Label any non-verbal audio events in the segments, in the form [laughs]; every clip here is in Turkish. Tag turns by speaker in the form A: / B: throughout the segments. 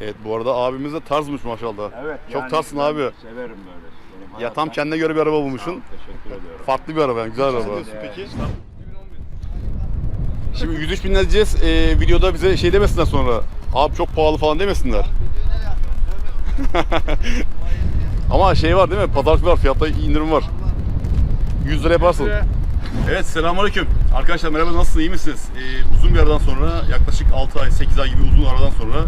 A: Evet bu arada abimiz de tarzmış maşallah.
B: Evet.
A: Çok
B: yani
A: tarzsın abi.
B: Severim böyle. Benim
A: Ya tam kendine göre bir araba
B: Sağ ol,
A: bulmuşsun.
B: Teşekkür ediyorum.
A: Farklı bir araba yani güzel araba.
C: diyorsun peki?
A: Şimdi 103 bin diyeceğiz. Ee, videoda bize şey demesinler sonra. Abi çok pahalı falan demesinler. [laughs] Ama şey var değil mi? Pazartesi var. Fiyatta indirim var. 100 lira yaparsın. Evet selamünaleyküm. Arkadaşlar merhaba nasılsınız? iyi misiniz? Ee, uzun bir aradan sonra yaklaşık 6 ay 8 ay gibi uzun aradan sonra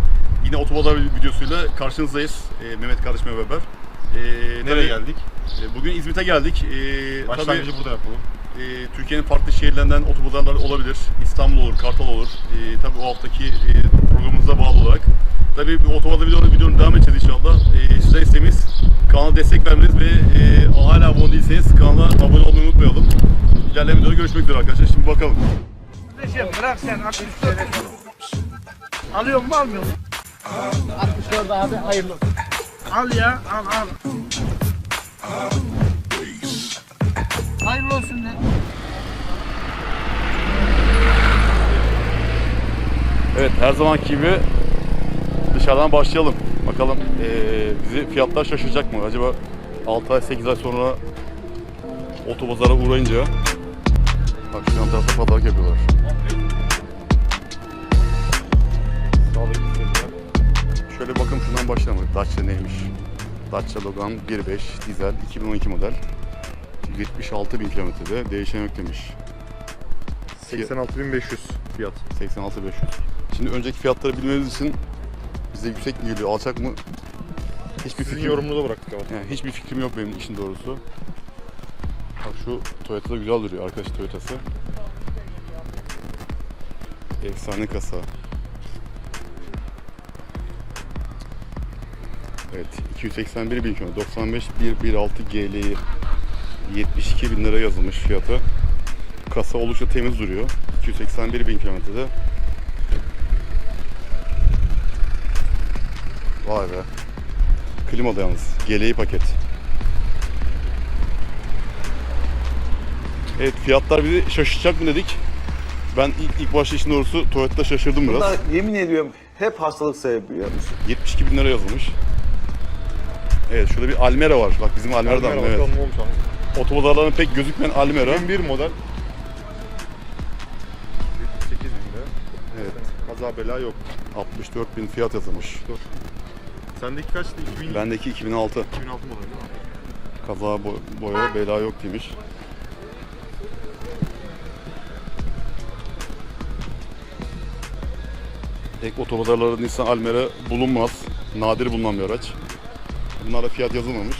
A: yine otobazar videosuyla karşınızdayız. Ee, Mehmet kardeşimle beraber. Ee,
C: Nereye
A: tabii,
C: geldik?
A: e, Bugün İzmit'e geldik. Ee,
C: Başlangıcı
A: tabii-
C: burada yapalım.
A: e, Türkiye'nin farklı şehirlerinden otobazarlar olabilir. İstanbul olur, Kartal olur. E, tabii o haftaki e, programımıza bağlı olarak. Tabii bu otobazar videonun, videonun devam edeceğiz inşallah. E, size isteğimiz kanala destek vermeniz ve e, hala abone değilseniz kanala abone olmayı unutmayalım. İlerleyen videoda görüşmek üzere arkadaşlar. Şimdi bakalım.
D: Kardeşim bırak sen 64 Alıyor mu almıyor mu? 64 abi hayırlı olsun. Al ya al al. Hayırlı olsun de.
A: Evet her zamanki gibi dışarıdan başlayalım. Bakalım e, bizi fiyatlar şaşıracak mı? Acaba 6 ay 8 ay sonra otobazara uğrayınca Bak şu yan tarafta pazarlık yapıyorlar. Şöyle bakın şundan başlayalım. Dacia neymiş? Dacia Logan 1.5 dizel 2012 model. 76 bin kilometrede değişen yok demiş.
C: 86.500 fiyat.
A: 86 500. Şimdi önceki fiyatları bilmeniz için bize yüksek mi geliyor, alçak mı? Hiçbir
C: Sizin
A: fikrim,
C: yorumunuza bıraktık ama.
A: yani hiçbir fikrim yok benim işin doğrusu. Bak şu Toyota da güzel duruyor arkadaş Toyota'sı. Efsane kasa. Evet 281 bin kilometre 95 116 GL'yi 72 bin lira yazılmış fiyatı. Kasa oldukça temiz duruyor. 281 bin kilometrede. Vay be. Klimalı yalnız. GL'yi paket. Evet fiyatlar bizi şaşırtacak mı dedik. Ben ilk, ilk başta işin doğrusu Toyota'da şaşırdım biraz.
E: Bunlar yemin ediyorum hep hastalık sebebi biliyor musun?
A: 72 bin lira yazılmış. Evet şurada bir Almera var. Bak bizim Almera'dan.
C: Almera
A: evet. Otobazarlarına pek gözükmeyen Almera.
C: 2001 model. 78 binde.
A: Evet.
C: Kaza bela yok.
A: 64 bin fiyat yazılmış.
C: Sendeki kaçtı? 2000,
A: Bendeki 2006.
C: 2006 model.
A: Kaza bo- boya bela yok demiş. Ek otobazarlarda Nissan Almera bulunmaz. Nadir bulunan bir araç. Bunlara fiyat yazılmamış.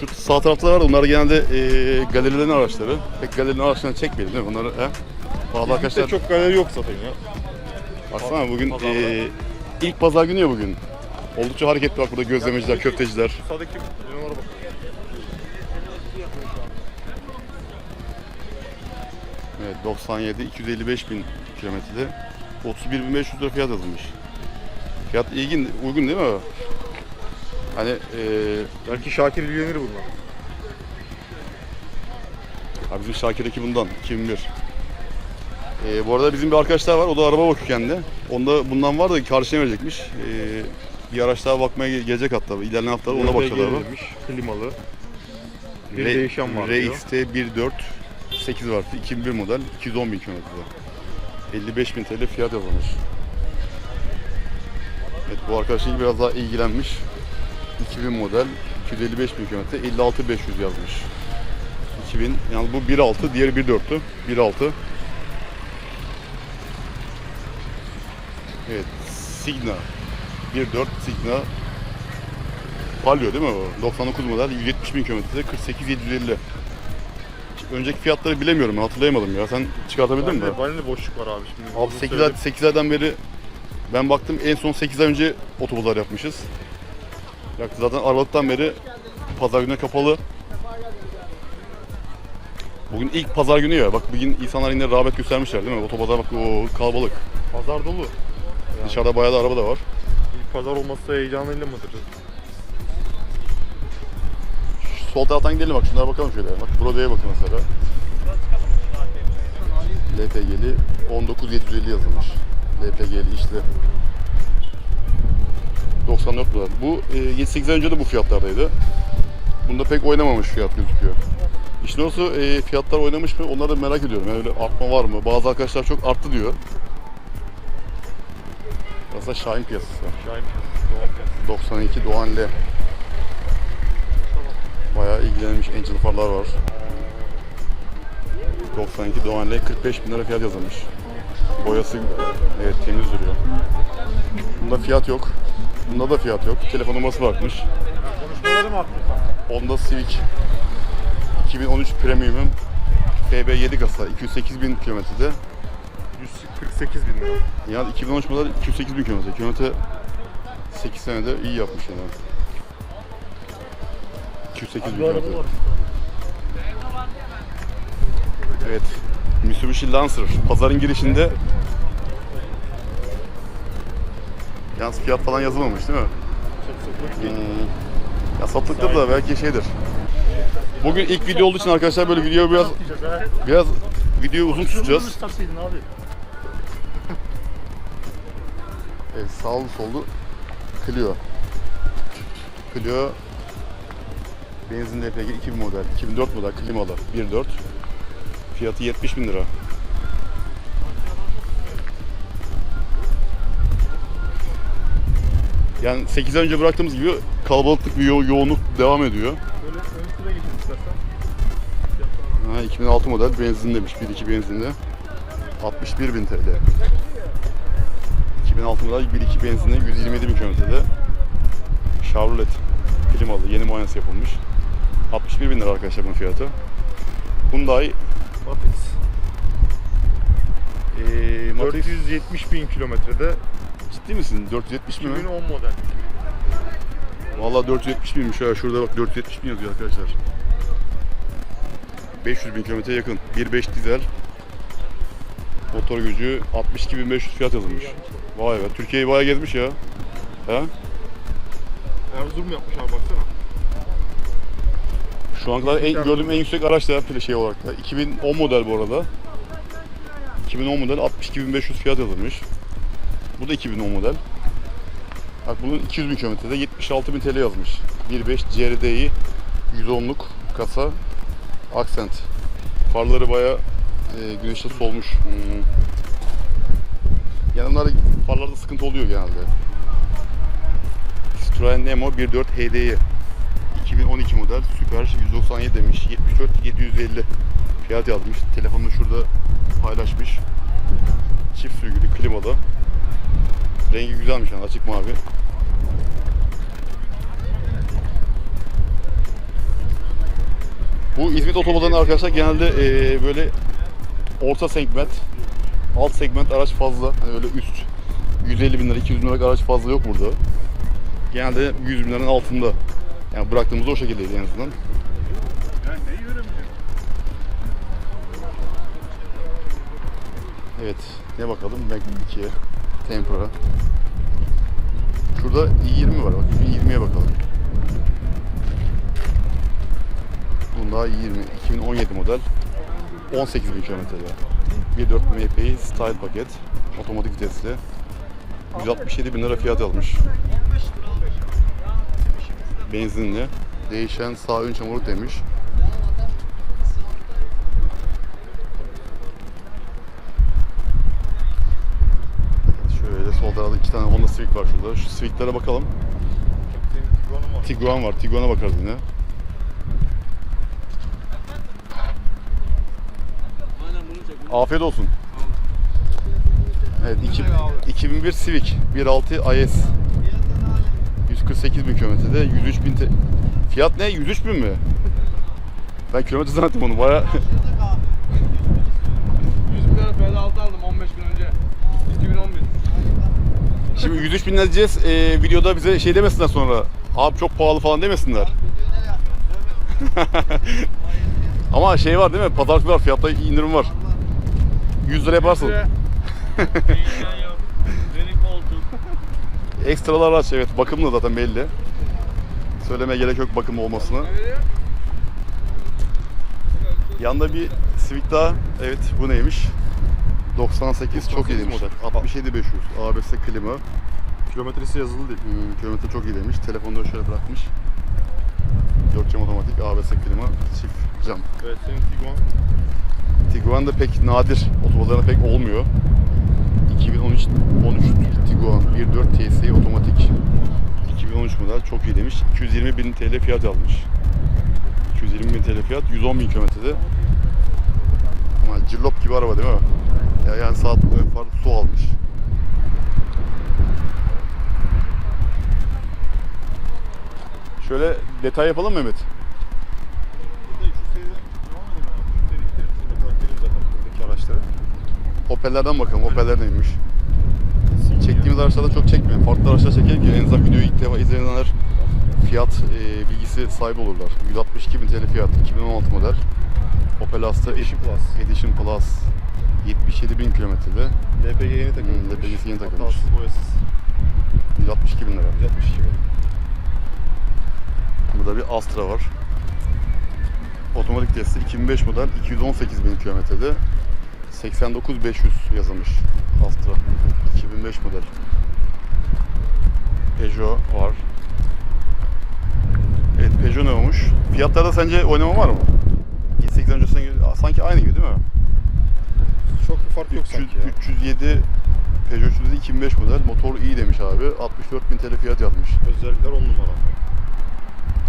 A: Şu sağ tarafta var. Bunlar genelde e, galerilerin araçları. Pek galerilerin araçlarını çekmeyelim değil mi? Bunları he? Pahalı arkadaşlar.
C: Çok galeri yok zaten ya.
A: Baksana bugün
C: Pazarda.
A: e, ilk pazar günü ya bugün. Oldukça hareketli bak burada gözlemeciler, köfteciler.
C: Sağdaki binalara bak.
A: Evet 97 255 bin kilometrede 31.500 lira fiyat yazılmış. Fiyat ilgin, uygun değil mi? Hani eee
C: Belki Şakir ilgilenir bununla.
A: abi bizim Şakir ekibundan 2001. Eee bu arada bizim bir arkadaşlar var. O da araba bakıyor kendi. Onda bundan var da karşıya verecekmiş. Eee bir araç daha bakmaya ge- gelecek hatta. İlerleyen haftalar ona başladı araba.
C: demiş. Klimalı. Bir
A: Re-
C: değişen var diyor.
A: RXT 1.4 8 var. 2001 model 210 bin kilometrede. 55 bin TL fiyat yazılmış. Evet bu arkadaşın biraz daha ilgilenmiş. 2000 model 255 bin kilometre 56 500 yazmış. 2000 yani bu 1.6 diğeri 1.4'tü. 1.6 Evet Signa 1.4 Signa Palio değil mi o? 99 model 170 bin kilometrede 48 750 Önceki fiyatları bilemiyorum hatırlayamadım ya. Sen çıkartabildin mi?
C: Bende, boşluk var abi şimdi.
A: Abi
C: Bunu
A: 8 ay,
C: söyledim.
A: 8 aydan beri ben baktım en son 8 ay önce otobazar yapmışız. Zaten Aralık'tan beri pazar günü kapalı. Bugün ilk pazar günü ya. Bak bugün insanlar yine rağbet göstermişler değil mi? Otobazar bak o kalabalık.
C: Pazar dolu.
A: Dışarıda bayağı da araba da var.
C: İlk pazar olmazsa heyecanıyla mıdır?
A: Şu sol taraftan gidelim bak şunlara bakalım şöyle. Bak Broadway'e bakın mesela. LPG'li 19750 yazılmış. LPG'li işli. 94 dolar. Bu e, 7-8 ay önce de bu fiyatlardaydı. Bunda pek oynamamış fiyat gözüküyor. İşte nasıl e, fiyatlar oynamış mı onları da merak ediyorum. Yani öyle artma var mı? Bazı arkadaşlar çok arttı diyor. Burası da Şahin piyasası.
C: Şahin piyasası. Doğan piyasası.
A: 92 Doğan L. Bayağı ilgilenmiş Angel farlar var. 92 Doğan L 45 bin lira fiyat yazılmış. Boyası evet temiz duruyor. Bunda fiyat yok. Bunda da fiyat yok. Telefon numarası bırakmış.
C: Konuşmaları mı sen?
A: Honda Civic 2013 Premium'un FB7 kasa 208 bin kilometrede.
C: 148 bin lira.
A: Yani 2013 model 208 bin kilometre. Kilometre 8 senede iyi yapmış yani. 208 bin kilometre. Evet. Mitsubishi Lancer. Pazarın girişinde Yalnız fiyat falan yazılmamış değil mi? Hmm. Ya satılıktır da belki şeydir. Bugün ilk video olduğu için arkadaşlar böyle video biraz biraz videoyu uzun tutacağız. Evet, sağlı sollu Clio. Clio benzinli LPG 2000 model, 2004 model klimalı 1.4. Fiyatı 70 bin lira. Yani 8 ay önce bıraktığımız gibi kalabalıklık bir yo- yoğunluk devam ediyor. Ha, 2006 model benzin demiş, 1.2 benzinli. 61 bin TL. 2006 model 1.2 benzinli 127 bin kilometrede. Chevrolet klimalı, yeni muayenesi yapılmış. 61 bin lira arkadaşlar bunun fiyatı. Hyundai
C: 470 bin kilometrede
A: ciddi misin? 470 mi?
C: 2010 model.
A: Vallahi 470 binmiş ya. Şurada bak 470 bin yazıyor arkadaşlar. 500 bin kilometre yakın. 1.5 dizel. Motor gücü 62.500 fiyat yazılmış. Vay be. Türkiye'yi bayağı gezmiş ya. Ha?
C: Erzurum yapmış abi baksana.
A: Şu an kadar en, gördüğüm en yüksek araç da şey olarak da. 2010 model bu arada. 2010 model 62.500 fiyat yazılmış. Bu da 2010 model. Bak bunun 200 bin kilometrede 76 bin TL yazmış. 1.5 CRDI 110'luk kasa Accent. Farları bayağı e, güneşte solmuş. Hmm. Yani bunlar farlarda sıkıntı oluyor genelde. Citroen Nemo 1.4 HDI 2012 model süper 197 demiş 74 750 fiyat yazmış telefonunu şurada paylaşmış. Çift sürgülü klimalı. Rengi güzelmiş yani açık mavi. Bu İzmit otomobillerinde arkadaşlar genelde eee, böyle orta segment alt segment araç fazla. Hani öyle üst 150 bin lira 200 bin liralık araç fazla yok burada. Genelde 100 bin liranın altında. Yani bıraktığımızda o şekildeydi en azından. Evet, ne bakalım? Magnum 2'ye, Tempora. Şurada i20 var bak, şu i20'ye bakalım. Bunda i20, 2017 model. 18 bin kilometrede. 1.4 MPI Style paket, otomatik vitesli. 167 bin lira fiyat almış. Benzinli. Değişen sağ ön çamurluk demiş. Evet, tarafta iki tane Honda Civic var şurada. Şu Civic'lere bakalım. Tiguan var. Tiguan'a bakarız yine. Afiyet olsun. Evet, iki, 2001 Civic 1.6 IS 148 bin kilometrede 103 bin te- Fiyat ne? 103 bin mi? Ben kilometre zannettim onu baya
F: 100 bin lira aldım 15 gün önce. 2011.
A: Şimdi 103 bin diyeceğiz ee, videoda bize şey demesinler sonra Abi çok pahalı falan demesinler [laughs] Ama şey var değil mi? Pazartesi var fiyatta indirim var 100 lira yaparsın. [laughs] Ekstralar araç evet bakımlı zaten belli. Söylemeye gerek yok bakım olmasını. Yanında bir Civic daha. Evet bu neymiş? 98 çok iyi
C: 98
A: demiş.
C: model.
A: 67 500 ABS klima.
C: Kilometresi yazılı değil.
A: Hmm, kilometre çok iyi demiş. Telefonu da şöyle bırakmış. 4 cam otomatik ABS klima çift cam.
C: Evet senin Tiguan
A: Tiguan da pek nadir. Otomobillerinde pek olmuyor. 2013 13 Tiguan 1.4 TSI otomatik. 2013 model çok iyi demiş. 220 bin TL fiyat yazmış. 220 bin TL fiyat 110 bin kilometrede. Ama cillop gibi araba değil mi? Ya yani saat ön far su almış. Şöyle detay yapalım mı Mehmet? Opel'lerden bakalım. Opel'ler neymiş? Çektiğimiz araçlarda çok çekmiyor. Farklı araçlar çekelim ki en azından videoyu ilk defa izleyenler fiyat e, bilgisi sahibi olurlar. 162 bin TL fiyat. 2016 model. Opel Astra
C: Edition Plus.
A: Edition Plus. 77 bin kilometrede.
C: LPG yeni takılmış.
A: Hmm, LPG'si yeni takılmış.
C: Hatasız boyasız.
A: 162 bin lira.
C: 162 bin.
A: Burada bir Astra var. Otomatik testi 2005 model 218 bin kilometrede 89500 yazılmış Astra 2005 model Peugeot var Evet Peugeot ne olmuş? Fiyatlarda sence oynama var mı? 780 öncesine sanki aynı gibi değil mi?
C: Çok bir fark yok
A: 300,
C: sanki ya.
A: 307 Peugeot 307 2005 model motor iyi demiş abi 64 bin TL fiyat yazmış
C: Özellikler 10 numara.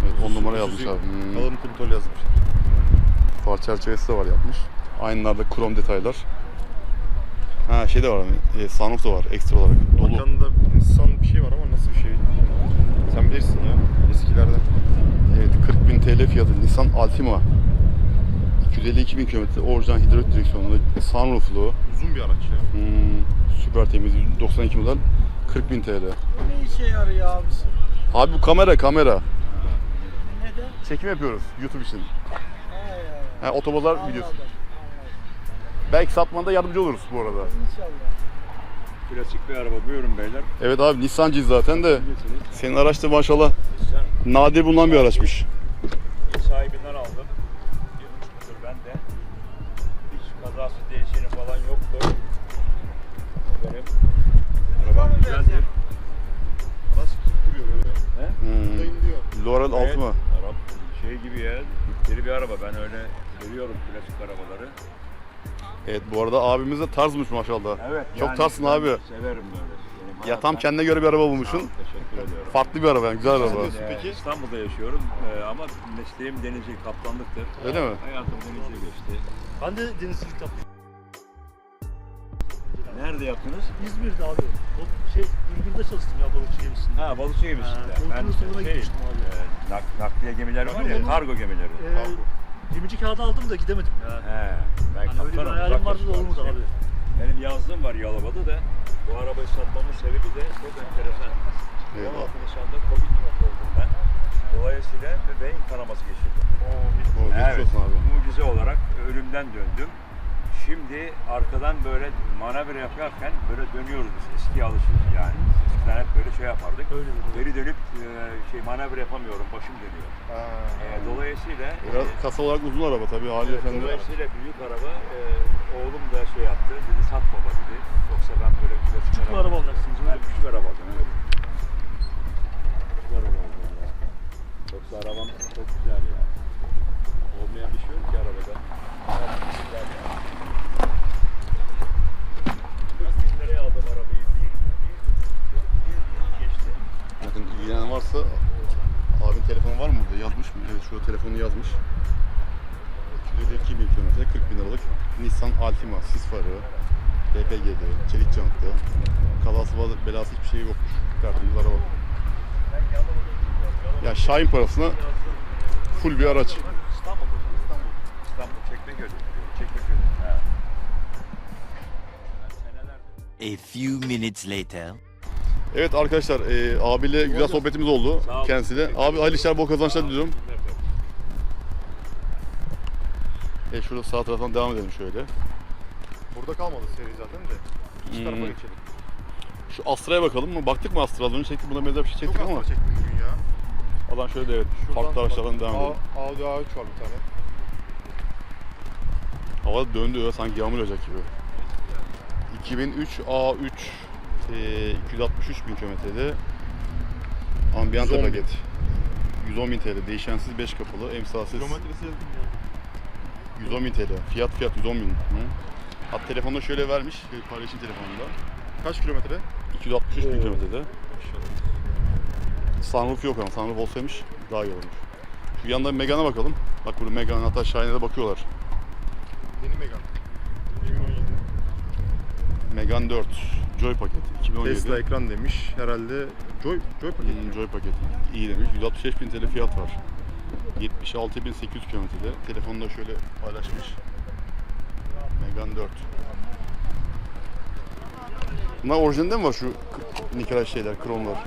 A: Evet 10 numara yazmış abi Hmm.
C: Kalın kontrol yazmış.
A: Far çerçevesi de var yapmış. Aynılarda krom detaylar. Ha şey de var hani, e, sunroof da var ekstra olarak. Dolu.
C: Arkanda Nissan bir şey var ama nasıl bir şey? Sen bilirsin ya eskilerden.
A: Evet 40 bin TL fiyatı. Nissan Altima. 252 bin kilometre orijinal hidrolik direksiyonlu, sunrooflu,
C: Uzun bir araç ya.
A: hmm, süper temiz 92 model 40 bin TL.
D: Ne işe yarıyor abisi?
A: Abi bu kamera kamera.
D: Neden?
A: Çekim yapıyoruz YouTube için.
D: Hay.
A: Ha, otomobiller videosu. Belki satmanda yardımcı oluruz bu arada.
D: İnşallah.
B: Klasik bir araba. Buyurun beyler.
A: Evet abi Nissancıyız zaten de. Senin araç da maşallah
B: Sen
A: nadir bulunan bir araçmış.
B: sahibinden güzeldir.
C: Duruyor böyle.
A: Hmm.
C: Diyor.
A: Laurel
B: Evet,
A: 6 mı?
B: Arap şey gibi ya. Deli bir araba. Ben öyle seviyorum klasik arabaları.
A: Evet bu arada abimiz de tarzmış maşallah.
B: Evet.
A: Çok tarzsın
B: ben
A: abi.
B: Severim böyle.
A: Ya tam kendine göre bir araba bulmuşsun.
B: Teşekkür ediyorum.
A: Farklı bir araba yani güzel araba.
B: Ee,
C: Peki.
B: İstanbul'da yaşıyorum ee, ama mesleğim denizcilik, kaptanlıktır.
A: Öyle mi?
B: Hayatım denizde geçti.
G: Ben de denizcilik yaptım.
B: Nerede yaptınız?
G: İzmir'de abi. O şey, Ürgür'de çalıştım ya balıkçı gemisinde.
B: Ha balıkçı gemisinde.
G: Ha,
B: ben
G: salonuna
B: şey,
G: gitmiştim abi.
B: e, nak- nakliye gemileri var ya,
G: Ama-
B: kargo gemileri.
G: Ee, gemici kağıdı aldım da gidemedim ya.
B: He, ben
G: Hani öyle bir hayalim vardı da olmadı abi.
B: Benim yazlığım var Yalova'da da bu arabayı satmamın sebebi de çok enteresan.
A: Eyvah.
B: 16 Nisan'da Covid oldum ben. Dolayısıyla beyin kanaması geçirdim.
A: Oo, olsun abi.
B: mucize olarak ölümden döndüm. Şimdi arkadan böyle manevra yaparken böyle dönüyoruz biz. Eski alışız yani. Eskiden hep böyle şey yapardık.
G: Öyle bir
B: Geri dönüp e, şey manevra yapamıyorum. Başım dönüyor. E, dolayısıyla
A: Biraz
B: e,
A: kasa olarak uzun araba tabii hali
B: Evet,
A: efendi.
B: Dolayısıyla büyük araba e, oğlum da şey yaptı. Dedi sat baba dedi. Yoksa ben böyle klasik
G: Küçük bir araba alacaksınız.
B: Ben
G: Öyle.
B: küçük araba aldım. Evet. Küçük araba aldım ya. Yoksa arabam çok güzel ya. Olmayan bir şey yok ki arabada. Arabam güzel ya. Kırk bin liraya aldım arabayı. Bir, bir, bir, bir yıl geçti.
A: Varsa abin telefonu var mı burada? Yazmış mı? Evet şurada telefonu yazmış. 252 bin kilometre 40 bin liralık Nissan Altima sis farı LPG'li, çelik jantlı kazası bel- belası hiçbir şey yokmuş tertemiz araba ya Şahin parasına full bir araç.
B: İstanbul. İstanbul
H: A few minutes later.
A: Evet arkadaşlar e, abiyle güzel sohbetimiz oldu
B: Sağ olun.
A: kendisiyle. Abi hayırlı işler bol kazançlar diliyorum. E şurada sağ taraftan devam edelim şöyle.
C: Burada kalmadı seri zaten de. İki
A: Hmm.
C: tarafa geçelim.
A: Şu Astra'ya bakalım mı? Baktık mı Astra? Az önce çektik buna benzer bir şey
C: Çok
A: çektik ama.
C: hasta çektik bugün ya.
A: Alan şöyle de evet. Farklı araçlardan devam edelim.
C: Audi A3 var bir tane.
A: Hava döndü öyle sanki yağmur yağacak gibi. 2003 A3 e, 263 bin kilometrede ambiyante
C: 110 bin.
A: paket. 110 bin TL. Değişensiz 5 kapılı, emsalsiz.
C: Kilometresi yazdım ya.
A: 110 bin TL. Fiyat fiyat 110 bin. Hı. Hat telefonda şöyle vermiş. şöyle Paylaşım telefonunda.
C: Kaç kilometre?
A: 263 bin kilometrede. Sunroof yok ama sunroof olsaymış daha iyi olurmuş. Şu yanda Megane'a bakalım. Bak burada Megane hatta Shine'e de bakıyorlar.
C: Yeni Megane. 2017.
A: Megane 4 Joy paket 2017.
C: Tesla ekran demiş. Herhalde Joy, Joy paket.
A: Hmm, Joy paket. İyi demiş. 165 bin TL fiyat var. 76.800 kilometrede. Telefonda şöyle paylaşmış. Megane 4. Bunlar orijinalde mi var şu k- nikel şeyler, kromlar?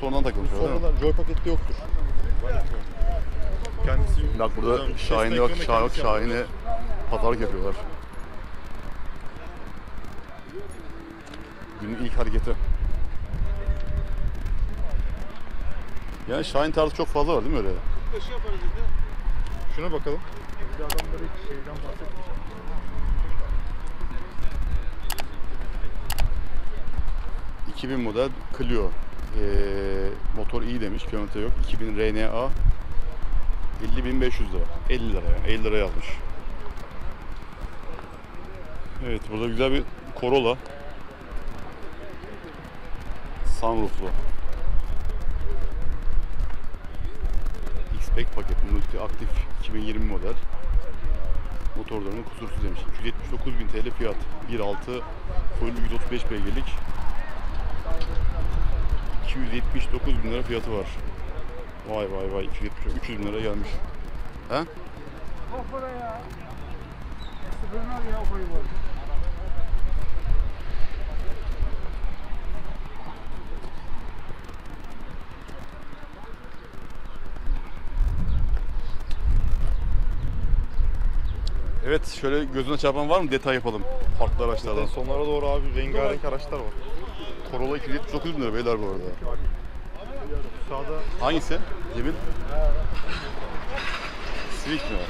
A: Sonradan takılmış öyle?
C: Sonradan Joy pakette yoktur. Kendisi
A: Bak burada
C: Tesla
A: Şahin yok,
C: ekranı
A: Şahin yok,
C: kendisi yaptı.
A: Şahin'e pazarlık yapıyorlar. Günün ilk hareketi. Yani Şahin tarzı çok fazla var değil mi öyle?
C: Şuna bakalım.
G: Bir adamlar hiç şeyden bahsetmiş.
A: 2000 model Clio. Ee, motor iyi demiş, kilometre yok. 2000 RNA 50.500 lira. 50 lira yani, 50 lira yazmış. Evet, burada güzel bir Corolla. Sunrooflu. X-Pack paket, multi aktif 2020 model. Motorlarının kusursuz demiş. 279.000 TL fiyat. 1.6 full 135 beygirlik 279 bin lira fiyatı var. Vay vay vay 270 300 bin lira gelmiş. He?
D: O para ya. Sıfırını al ya o parayı var.
A: Evet şöyle gözüne çarpan var mı detay yapalım farklı araçlardan.
C: Sonlara doğru abi rengarenk araçlar var.
A: Corolla 279 bin lira beyler bu arada.
C: Sağda
A: Hangisi? Cemil? Civic mi o?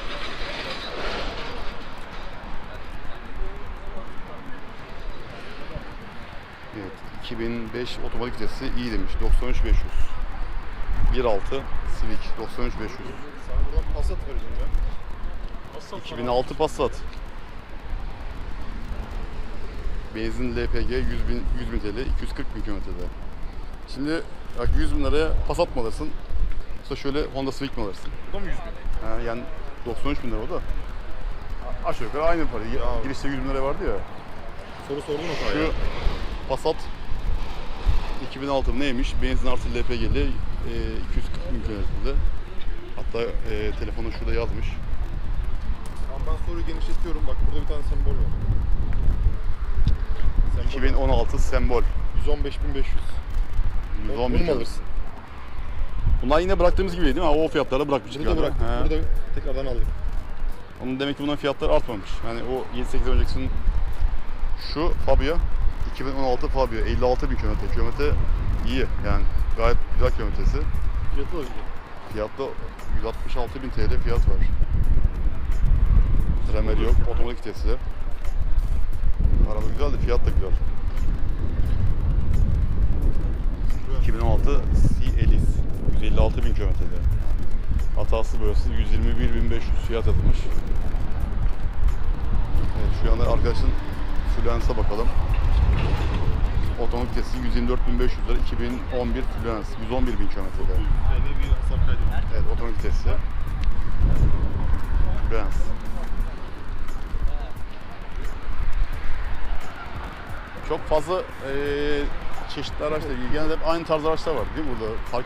A: Evet, 2005 otomatik vitesi iyi demiş. 93500. 1.6 Civic 93500.
C: sana buradan Passat vereceğim ya. Passat
A: 2006 Passat. Benzin LPG 100 bin, 100 bin TL, 240 bin kilometrede. Şimdi bak 100 bin liraya Passat mı alırsın? Yoksa şöyle Honda Civic mi alırsın?
C: Bu da mı 100 bin?
A: Ha, yani 93 bin lira o da. A- Aşağı yukarı aynı para.
C: Ya.
A: Girişte 100 bin lira vardı ya.
C: Soru sordun o kadar
A: Şu
C: ya.
A: Passat 2006 mı neymiş? Benzin artı LPG'li e, 240 bin kilometrede. Hatta e, telefonu şurada yazmış.
C: Tamam ben soruyu genişletiyorum. Bak burada bir tane sembol var. Sembol
A: 2016 sembol.
C: 115.500.
A: 110
C: Bunu
A: bin
C: alırsın?
A: Bunlar yine bıraktığımız gibi değil mi? O fiyatlarda bırakmıştık
C: Burada
A: galiba.
C: bıraktık.
A: He.
C: Burada tekrardan aldık.
A: Onun demek ki bunların fiyatları artmamış. Yani o 7-8 öncekisinin şu Fabia 2016 Fabia 56 bin kilometre. Kilometre iyi yani gayet güzel kilometresi.
C: Fiyatı da güzel.
A: Fiyatta 166 bin TL fiyat var. Tremer yok, otomatik vitesi. Araba güzel de fiyat da güzel. 2016 C Elis 156 bin kilometrede. Hatası boyası 121.500 fiyat yazılmış. Evet, şu anda arkadaşın Fluence'a bakalım. Otomatik vitesi 124.500 lira 2011 Fluence 111 bin kilometrede. Evet otomatik vitesi. Benz. Çok fazla eee çeşitli araçla ilgili genelde hep aynı tarz araçlar var değil mi burada? Fark,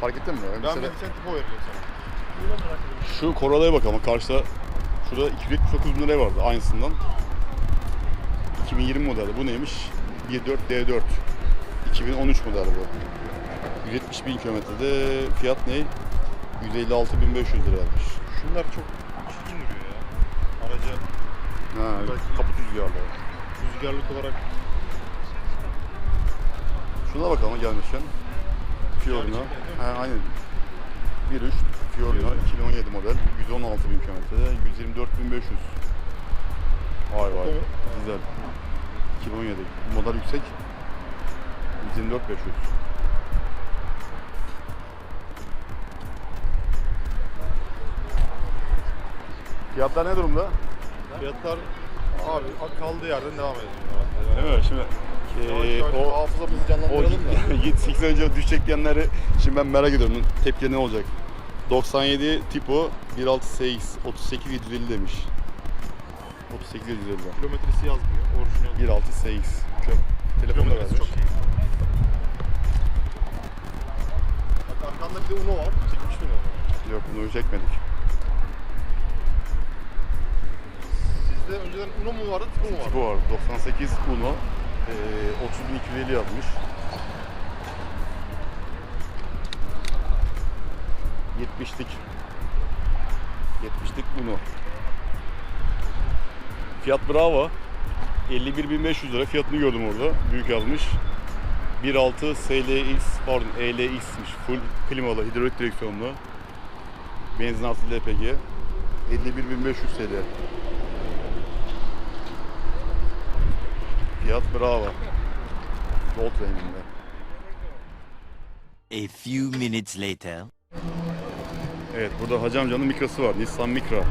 A: fark ettin mi?
C: Ben
A: Mesela
C: insentif o veriyorum sana.
A: şu Corolla'ya bakalım. Karşıda şurada 279 bin liraya vardı aynısından. 2020 modeli. Bu neymiş? 1.4 D4. 2013 model bu. 170 bin kilometrede fiyat ne? 156.500 lira yazmış.
C: Şunlar çok çirkin duruyor ya. Araca
A: Ha, kaput rüzgarlı.
C: rüzgarlık olarak
A: Şuna bakalım gelmişken. Fiorino. Ha, aynen. 1.3 Fiorino 2017 model. 116 bin kilometrede. 124.500. Vay vay.
C: Evet.
A: Güzel. 2017. Model yüksek. 124 500. Fiyatlar ne durumda?
C: Fiyatlar abi kaldığı yerden devam ediyor.
A: Mi? Şimdi
C: Yavaş
A: o
C: hafızamızı
A: o
C: canlandıralım da. [laughs]
A: 8 önce düşecek diyenleri şimdi ben merak ediyorum. Tepkileri ne olacak? 97 Tipo 1.6 CX 38 750 demiş. 38 750.
C: Kilometresi yazmıyor. Orijinal.
A: 1.6 CX. Köp. Telefonu da vermiş.
C: çok iyi. Bak arkanda bir de Uno var. Çekmiş mi onu?
A: Yok bunu çekmedik.
C: Sizde önceden Uno mu vardı, Tipo mu vardı?
A: Bu var 98 Uno eee 30.250 yazmış. 70'lik 70'lik Uno. Fiyat Bravo 51.500 lira fiyatını gördüm orada. Büyük yazmış. 1.6 SLX pardon ELX'miş. Full klimalı, hidrolik direksiyonlu. Benzin artı LPG. 51.500 TL. Fiyat Bravo. Gold renginde.
H: A few minutes later.
A: Evet burada Hacı amcanın mikrosu var. Nissan Micra.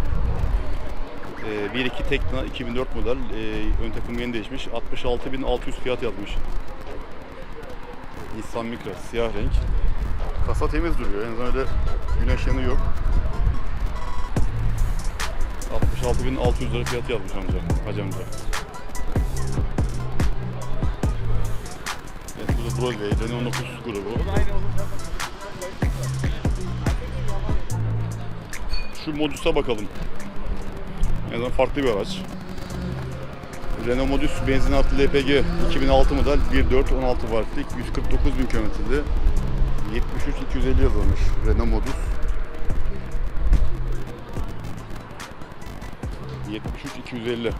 A: Ee, 1.2 Tekna 2004 model. Ee, ön takım yeni değişmiş. 66.600 fiyat yazmış. Nissan Micra siyah renk. Kasa temiz duruyor. En azından öyle güneş yanı yok. 66.600 lira fiyat yazmış amca. Hacı amca. Burada Broadway, Renault 9 grubu. Şu Modus'a bakalım. En azından farklı bir araç. Renault Modus benzin artı LPG 2006 model 1.4 16 wattlik 149 bin kilometrede 73 250 yazılmış Renault Modus 73 250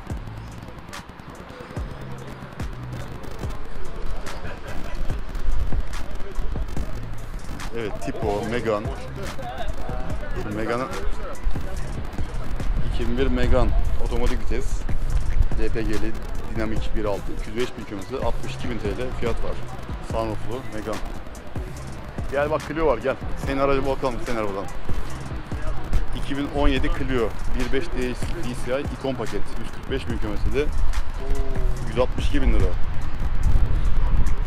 A: Evet Tipo, Megane Megane 2001 Megane otomatik vites LPG'li dinamik 1.6 205 bin kilometre 62 bin TL fiyat var. Sunrooflu Megane. Gel bak Clio var gel. Senin aracı bakalım senin arabadan. 2017 Clio 1.5 DCI ikon paket 145 bin kilometrede 162 bin lira.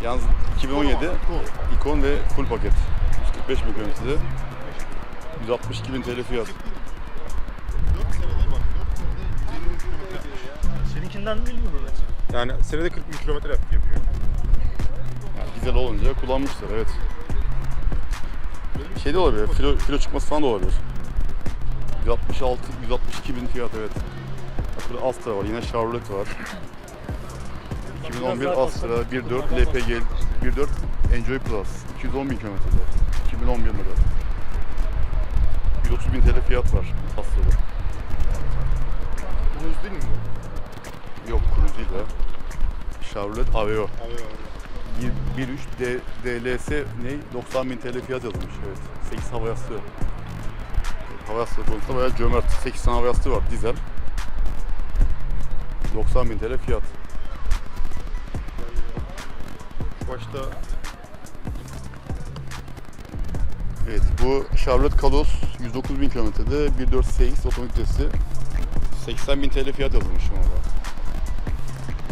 A: Yalnız 2017 ikon ve full paket 145 bin kilometrede 162 bin TL fiyat.
C: 4 senede bak 4 senede 120 kilometre yapmış.
G: Seninkinden mi böyle?
C: Yani senede 40 bin kilometre yap- yapıyor.
A: Yani dizel olunca kullanmışlar evet. Şey de olabilir, filo, filo çıkması falan da olabilir. 166, 162 bin fiyat evet. Bak burada Astra var, yine Chevrolet var. 2011 Astra 1.4 LPG 1.4 Enjoy Plus 210 bin kilometrede 2011 model 130 bin TL fiyat var Astra'da.
C: Cruise değil mi bu?
A: Yok Cruze değil ya. Chevrolet Aveo.
C: Abi.
A: 1.3 D- DLS ne? 90 bin TL fiyat yazılmış evet. 8 hava yastığı. Hava yastığı konusunda bayağı cömert. 8 tane hava yastığı var dizel. 90 bin TL fiyat.
C: Başta
A: Evet bu Chevrolet Kalos 109 bin kilometrede 1.4 CX otomatik vitesi 80 bin TL fiyat yazılmış şu anda.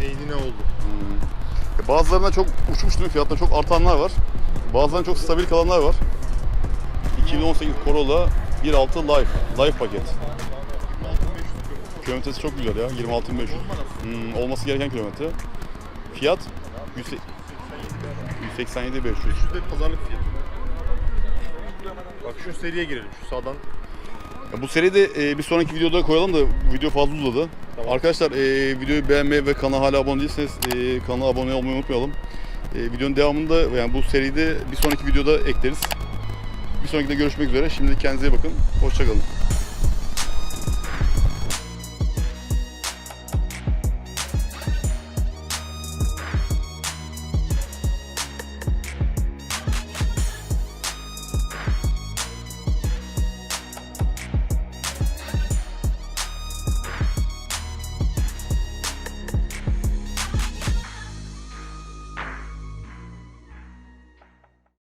C: eğnine oldu.
A: Hmm. E, Bazılarında çok uçmuş değil mi? Fiyatlar çok artanlar var. Bazılarında çok stabil kalanlar var. 2018 Corolla 1.6 Life, Life paket.
C: 26.500
A: Kilometresi çok güzel ya, 26.500. Hmm, olması gereken kilometre. Fiyat 187 500.
C: Şu da pazarlık fiyatı. Bak şu seriye girelim. Şu sağdan
A: Ya bu seride e, bir sonraki videoda koyalım da video fazla uzadı.
C: Tamam.
A: Arkadaşlar e, videoyu beğenmeyi ve kanala hala abone değilseniz e, kanala abone olmayı unutmayalım. E, videonun devamında yani bu seride bir sonraki videoda ekleriz. Bir sonrakinde görüşmek üzere. Şimdi kendinize iyi bakın. Hoşçakalın.